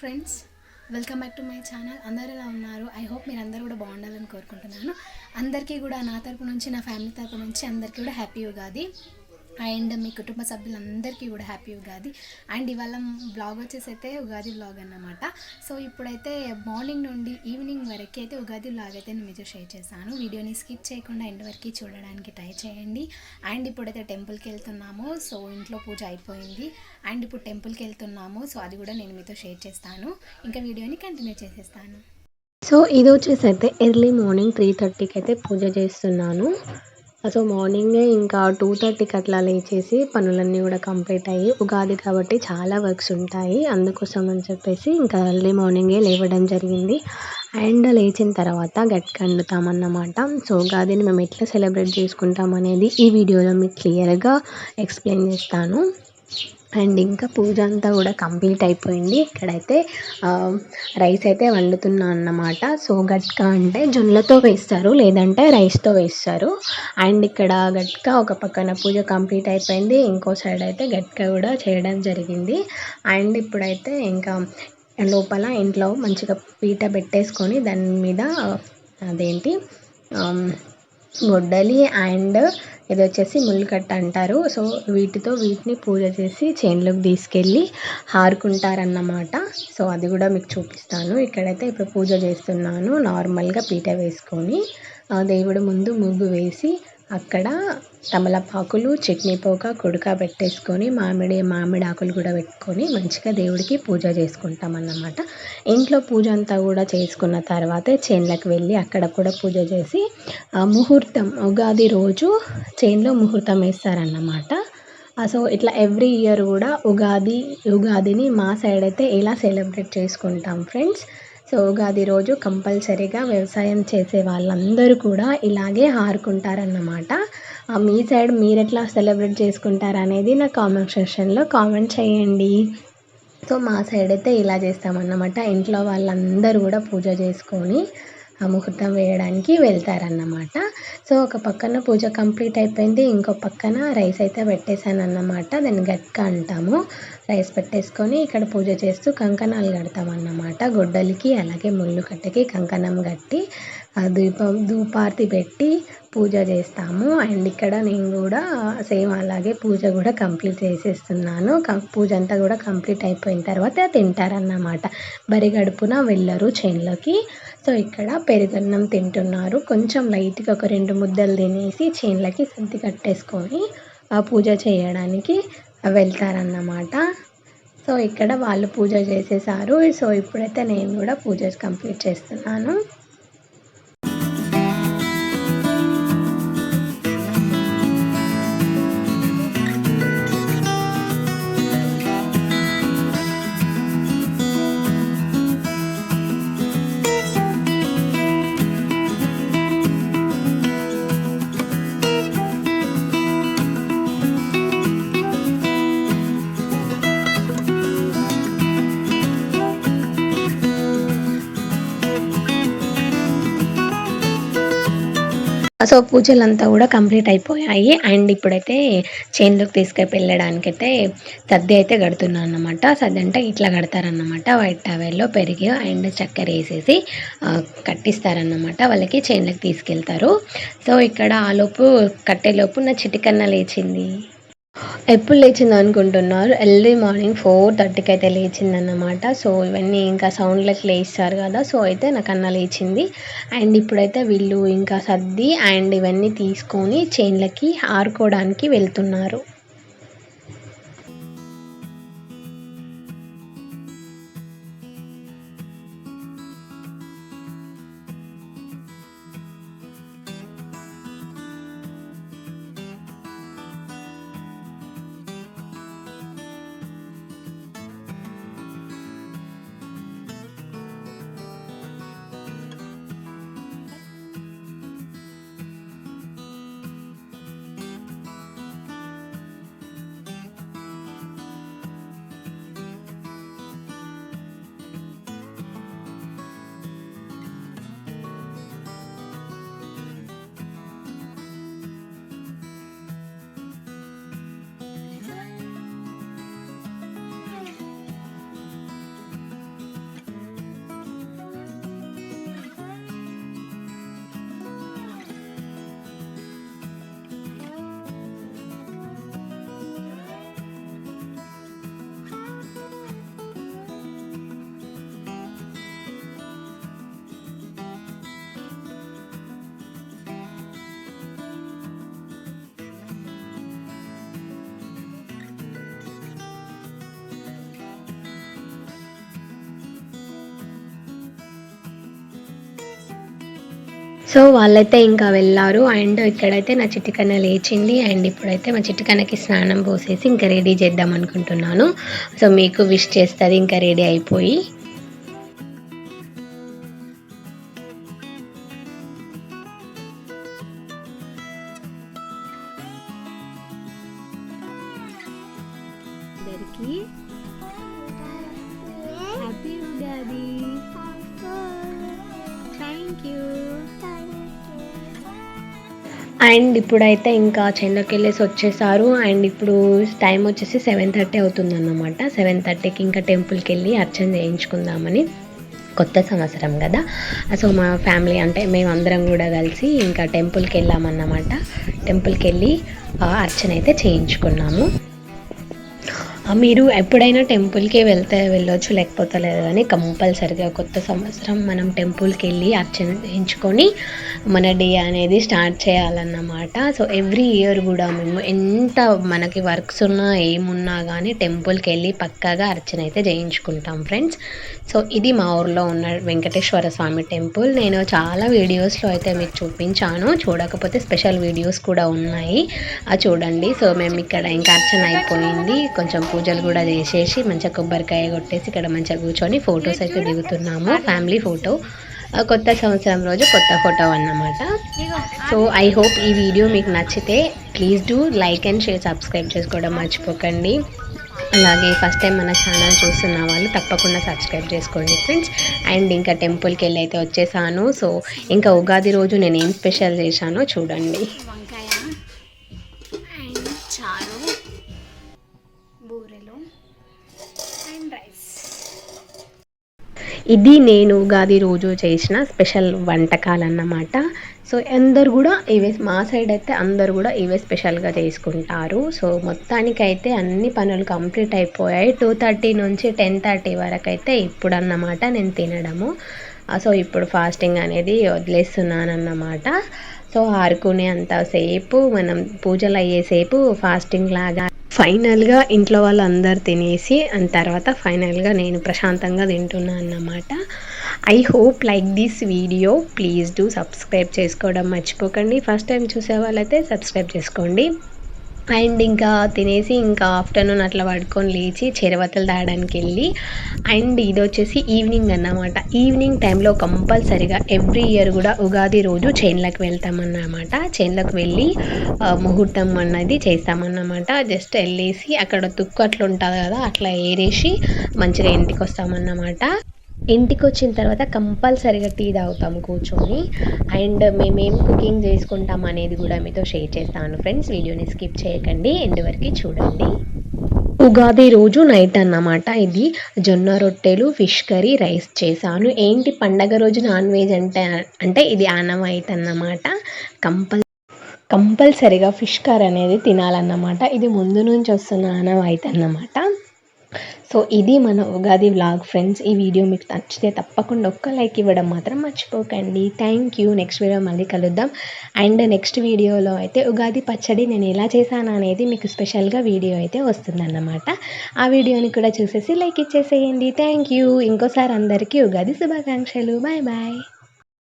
Friends welcome back to my channel అందరూ ఎలా ఉన్నారు? ఐ హోప్ మీరు అందరూ కూడా బాగుండాలని కోరుకుంటున్నాను. అందరికీ కూడా నా తరపు నుంచి నా ఫ్యామిలీ తరపు నుంచి అందరికీ కూడా హ్యాపీ ఉగాది అండ్ మీ కుటుంబ సభ్యులందరికీ కూడా హ్యాపీ ఉగాది. అండ్ ఇవాళ బ్లాగ్ వచ్చేసి అయితే ఉగాది బ్లాగ్ అన్నమాట. సో ఇప్పుడైతే మార్నింగ్ నుండి ఈవినింగ్ వరకు అయితే ఉగాది బ్లాగ్ అయితే నేను మీతో షేర్ చేశాను. వీడియోని స్కిప్ చేయకుండా ఎండ్ వరకు చూడడానికి ట్రై చేయండి. అండ్ ఇప్పుడైతే టెంపుల్కి వెళ్తున్నాము. సో ఇంట్లో పూజ అయిపోయింది. అండ్ ఇప్పుడు టెంపుల్కి వెళ్తున్నాము. సో అది కూడా నేను మీతో షేర్ చేస్తాను. ఇంకా వీడియోని కంటిన్యూ చేసేస్తాను. సో ఇది వచ్చేసి అయితే ఎర్లీ మార్నింగ్ త్రీ థర్టీకి అయితే పూజ చేస్తున్నాను. సో మార్నింగే ఇంకా టూ థర్టీకి అట్లా లేచేసి పనులన్నీ కూడా కంప్లీట్ అయ్యి ఉగాది కాబట్టి చాలా వర్క్స్ ఉంటాయి. అందుకోసం అని చెప్పేసి ఇంకా ఎర్లీ మార్నింగే లేవడం జరిగింది. అండ్ లేచిన తర్వాత గట్టిగా వండుతామన్నమాట. సో ఉగాదిని మేము ఎట్లా సెలబ్రేట్ చేసుకుంటాం అనేది ఈ వీడియోలో మీకు క్లియర్గా ఎక్స్ప్లెయిన్ చేస్తాను. అండ్ ఇంకా పూజ అంతా కూడా కంప్లీట్ అయిపోయింది. ఇక్కడైతే రైస్ అయితే వండుతున్నా అన్నమాట. సో గట్కా అంటే జొన్నలతో వేస్తారు లేదంటే రైస్తో వేస్తారు. అండ్ ఇక్కడ గట్కా ఒక పక్కన పూజ కంప్లీట్ అయిపోయింది. ఇంకో సైడ్ అయితే గట్కా కూడా చేయడం జరిగింది. అండ్ ఇప్పుడైతే ఇంకా లోపల ఇంట్లో మంచిగా పీట పెట్టేసుకొని దాని మీద అదేంటి గొడ్డలి అండ్ ఇది వచ్చేసి ముల్లికట్ట అంటారు. సో వీటితో వీటిని పూజ చేసి చేనులోకి తీసుకెళ్ళి హారుకుంటారన్నమాట సో అది కూడా మీకు చూపిస్తాను. ఇక్కడైతే ఇప్పుడు పూజ చేస్తున్నాను నార్మల్గా పీట వేసుకొని. ఆ దేవుడు ముందు ముగ్గు వేసి అక్కడ తమలపాకులు చట్నీ పోక కుడక పెట్టేసుకొని మామిడి మామిడి ఆకులు కూడా పెట్టుకొని మంచిగా దేవుడికి పూజ చేసుకుంటాం అన్నమాట ఇంట్లో పూజ అంతా కూడా చేసుకున్న తర్వాతే చేన్లకు వెళ్ళి అక్కడ కూడా పూజ చేసి ముహూర్తం ఉగాది రోజు చేన్లో ముహూర్తం వేస్తారన్నమాట. సో ఇట్లా ఎవ్రీ ఇయర్ కూడా ఉగాది ఉగాదిని మా సైడ్ అయితే ఎలా సెలబ్రేట్ చేసుకుంటాం ఫ్రెండ్స్. సో ఉగాది రోజు కంపల్సరీగా వ్యవసాయం చేసే వాళ్ళందరూ కూడా ఇలాగే హారుకుంటారన్నమాట మీ సైడ్ మీరు ఎట్లా సెలబ్రేట్ చేసుకుంటారు అనేది నా కామెంట్ సెక్షన్లో కామెంట్ చేయండి. సో మా సైడ్ అయితే ఇలా చేస్తామన్నమాట. ఇంట్లో వాళ్ళందరూ కూడా పూజ చేసుకొని ఆ ముహూర్తం వేయడానికి వెళ్తారన్నమాట. సో ఒక పక్కన పూజ కంప్లీట్ అయిపోయింది. ఇంకో పక్కన రైస్ అయితే పెట్టేశాను అన్నమాట దాన్ని గట్క అంటాము. రైస్ పెట్టేసుకొని ఇక్కడ పూజ చేస్తూ కంకణాలు కడతాం అన్నమాట గొడ్డలికి అలాగే ముళ్ళు కట్టకి కంకణం కట్టి ఆ దీపం ధూపార్తి పెట్టి పూజ చేస్తాము. అండ్ ఇక్కడ నేను కూడా సేమ్ అలాగే పూజ కూడా కంప్లీట్ చేసేస్తున్నాను. పూజ అంతా కూడా కంప్లీట్ అయిపోయిన తర్వాత తింటారన్నమాట. బరి గడుపున వెళ్ళరు చేన్లోకి. సో ఇక్కడ పెరుగన్నం తింటున్నారు. కొంచెం లైట్గా ఒక రెండు ముద్దలు తినేసి చేన్లకి సర్ది కట్టేసుకొని పూజ చేయడానికి వెళ్తారన్నమాట. సో ఇక్కడ వాళ్ళు పూజ చేసేసారు. సో ఇప్పుడైతే నేను కూడా పూజ కంప్లీట్ చేస్తున్నాను. సో పూజలంతా కూడా కంప్లీట్ అయిపోయాయి. అండ్ ఇప్పుడైతే చేన్లోకి తీసుకెళ్ళి అయితే సద్ది అయితే కడుతున్నాను అనమాట సద్ది అంటే ఇట్లా కడతారన్నమాట. వైట్ టవెల్లో పెరిగి అండ్ చక్కెర వేసేసి ఆ, కట్టిస్తారన్నమాట. వాళ్ళకి చేన్లోకి తీసుకెళ్తారు. సో ఇక్కడ ఆలోపు కట్టేలోపు నా చిటికన్న లేచింది. ఎప్పుడు లేచింది అనుకుంటున్నారు? ఎర్లీ మార్నింగ్ ఫోర్ థర్టీకి అయితే లేచిందన్నమాట. సో ఇవన్నీ ఇంకా సౌండ్లకి లేస్తారు కదా. సో అయితే నాకు అన్న లేచింది. అండ్ ఇప్పుడైతే వీళ్ళు ఇంకా సర్ది అండ్ ఇవన్నీ తీసుకొని చైన్లకి ఆరుకోవడానికి వెళ్తున్నారు. సో వాళ్ళైతే ఇంకా వెళ్ళారు. అండ్ ఇక్కడైతే నా చిటికన్న లేచింది. అండ్ ఇప్పుడైతే మా చిట్టికన్నకి స్నానం పోసేసి ఇంకా రెడీ చేద్దాం అనుకుంటున్నాను. సో మీకు విష్ చేస్తుంది ఇంకా రెడీ అయిపోయి. హ్యాపీ ఉగాది అండ్ ఇప్పుడైతే ఇంకా చెన్నకి వెళ్ళేసి వచ్చేసారు. అండ్ ఇప్పుడు టైం వచ్చేసి సెవెన్ థర్టీ అవుతుంది అన్నమాట సెవెన్ థర్టీకి ఇంకా టెంపుల్కి వెళ్ళి అర్చన చేయించుకుందామని కొత్త సంవత్సరం కదా. సో మా ఫ్యామిలీ అంటే మేమందరం కూడా కలిసి ఇంకా టెంపుల్కి వెళ్ళామన్నమాట. టెంపుల్కి వెళ్ళి అర్చన అయితే చేయించుకున్నాము. మీరు ఎప్పుడైనా టెంపుల్కి వెళ్తే వెళ్ళొచ్చు లేకపోతే లేదు కానీ కంపల్సరిగా కొత్త సంవత్సరం మనం టెంపుల్కి వెళ్ళి అర్చన చేయించుకొని మన డే అనేది స్టార్ట్ చేయాలన్నమాట. సో ఎవ్రీ ఇయర్ కూడా మేము ఎంత మనకి వర్క్స్ ఉన్నా ఏమున్నా కానీ టెంపుల్కి వెళ్ళి పక్కాగా అర్చన అయితే చేయించుకుంటాం ఫ్రెండ్స్. సో ఇది మా ఊర్లో ఉన్న వెంకటేశ్వర స్వామి టెంపుల్. నేను చాలా వీడియోస్లో అయితే మీకు చూపించాను. చూడకపోతే స్పెషల్ వీడియోస్ కూడా ఉన్నాయి. అది చూడండి. సో మేము ఇక్కడ ఇంకా అర్చన అయిపోయింది. కొంచెం పూజలు కూడా చేసేసి మంచిగా కొబ్బరికాయ కొట్టేసి ఇక్కడ మంచిగా కూర్చొని ఫొటోస్ అయితే దిగుతున్నాము ఫ్యామిలీ ఫోటో కొత్త సంవత్సరం రోజు కొత్త ఫోటో అన్నమాట. సో ఐ హోప్ ఈ వీడియో మీకు నచ్చితే please do like and share subscribe చేసుకోవడం మర్చిపోకండి. అలాగే ఫస్ట్ టైం మన ఛానల్ చూస్తున్న వాళ్ళు తప్పకుండా సబ్స్క్రైబ్ చేసుకోండి ఫ్రెండ్స్ అండ్ ఇంకా టెంపుల్కి వెళ్ళి అయితే వచ్చేసాను. సో ఇంకా ఉగాది రోజు నేను ఏం స్పెషల్ చేశానో చూడండి. బూరెలు అండ్ రైస్. ఇది నేను ఉగాది రోజు చేసిన స్పెషల్ వంటకాలు అన్నమాట సో అందరు కూడా ఇవే మా సైడ్ అయితే అందరు కూడా ఇవే స్పెషల్గా చేసుకుంటారు. సో మొత్తానికైతే అన్ని పనులు కంప్లీట్ అయిపోయాయి. టూ థర్టీ నుంచి టెన్ థర్టీ వరకు అయితే ఇప్పుడు అన్నమాట నేను తినడము. సో ఇప్పుడు ఫాస్టింగ్ అనేది వదిలేస్తున్నాను అన్నమాట సో ఆరుకునే అంతసేపు మనం పూజలు అయ్యేసేపు ఫాస్టింగ్ లాగా ఫైనల్గా ఇంట్లో వాళ్ళందరూ తినేసి అండ్ తర్వాత ఫైనల్గా నేను ప్రశాంతంగా తింటున్నాను అన్నమాట. I hope like this video. Please do subscribe చేసుకోవడం మర్చిపోకండి. ఫస్ట్ టైం చూసే వాళ్ళైతే సబ్స్క్రైబ్ చేసుకోండి. అండ్ ఇంకా తినేసి ఇంకా ఆఫ్టర్నూన్ అట్లా పడుకొని లేచి చెరవతలు తాగడానికి వెళ్ళి అండ్ ఇది వచ్చేసి ఈవినింగ్ అన్నమాట. ఈవినింగ్ టైంలో కంపల్సరిగా ఎవ్రీ ఇయర్ కూడా ఉగాది రోజు చైన్లకు వెళ్తామన్నమాట. చైన్లకు వెళ్ళి ముహూర్తం అన్నది చేస్తామన్నమాట. జస్ట్ వెళ్ళేసి అక్కడ తుక్కు అట్లా ఉంటుంది కదా అట్లా ఏరేసి మంచిగా ఇంటికి వస్తామన్నమాట. ఇంటికి వచ్చిన తర్వాత కంపల్సరీగా టీ తాగుతాం కూర్చొని. అండ్ మేమేం కుకింగ్ చేసుకుంటాం అనేది కూడా మీతో షేర్ చేస్తాను ఫ్రెండ్స్. వీడియోని స్కిప్ చేయకండి. ఎండ్ వరకు చూడండి. ఉగాది రోజు నైట్ అన్నమాట ఇది. జొన్న రొట్టెలు ఫిష్ కర్రీ రైస్ చేశాను. ఏంటి పండగ రోజు నాన్ వెజ్ అంటే అంటే ఇది ఆనవాయితీ అన్నమాట. కంపల్ కంపల్సరిగా ఫిష్ కర్రీ అనేది తినాలన్నమాట. ఇది ముందు నుంచి వస్తున్న ఆనవాయితీ అన్నమాట. సో ఇది మన ఉగాది వ్లాగ్ ఫ్రెండ్స్ ఈ వీడియో మీకు నచ్చితే తప్పకుండా ఒక్క లైక్ ఇవ్వడం మాత్రం మర్చిపోకండి. థ్యాంక్ యూ నెక్స్ట్ వీడియో మళ్ళీ కలుద్దాం. అండ్ నెక్స్ట్ వీడియోలో అయితే ఉగాది పచ్చడి నేను ఎలా చేశాను అనేది మీకు స్పెషల్గా వీడియో అయితే వస్తుందన్నమాట. ఆ వీడియోని కూడా చూసేసి లైక్ ఇచ్చేసేయండి. థ్యాంక్ యూ ఇంకోసారి అందరికీ ఉగాది శుభాకాంక్షలు. Bye bye